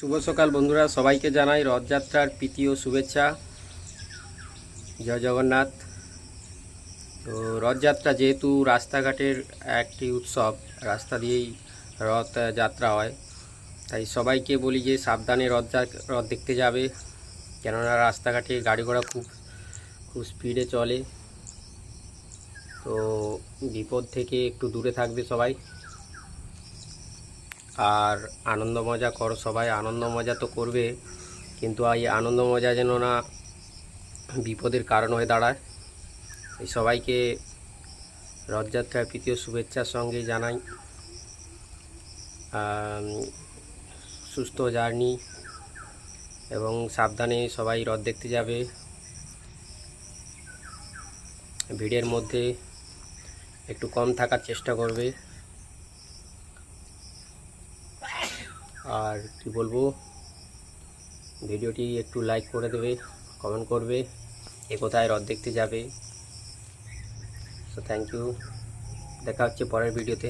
শুভ সকাল বন্ধুরা, সবাইকে জানাই রথযাত্রার প্রীতি ও শুভেচ্ছা। জয় জগন্নাথ। তো রথযাত্রা যেহেতু রাস্তাঘাটের একটি উৎসব, রাস্তা দিয়েই রথ যাত্রা হয়, তাই সবাইকে বলি যে সাবধানে রথ রথ দেখতে যাবে, কেননা রাস্তাঘাটে গাড়ি ঘোড়া খুব খুব স্পিডে চলে। তো বিপদ থেকে একটু দূরে থাকবে সবাই। আর আনন্দ মজা করো, সবাই আনন্দ মজা তো করবে, কিন্তু এই আনন্দ মজা যেন না বিপদের কারণ হয়ে দাঁড়ায়। এই সবাইকে রথযাত্রার প্রীতীয় শুভেচ্ছার সঙ্গে জানাই। সুস্থ জার্নি এবং সাবধানে সবাই রথ দেখতে যাবে। ভিড়ের মধ্যে একটু কম থাকার চেষ্টা করবে। আর কি বলব, ভিডিওটি একটু লাইক করে দেবে কমেন্ট করবে, এ কোথায় রথ দেখতে যাবে। সো থ্যাংক ইউ দেখা হচ্ছে পরের ভিডিওতে।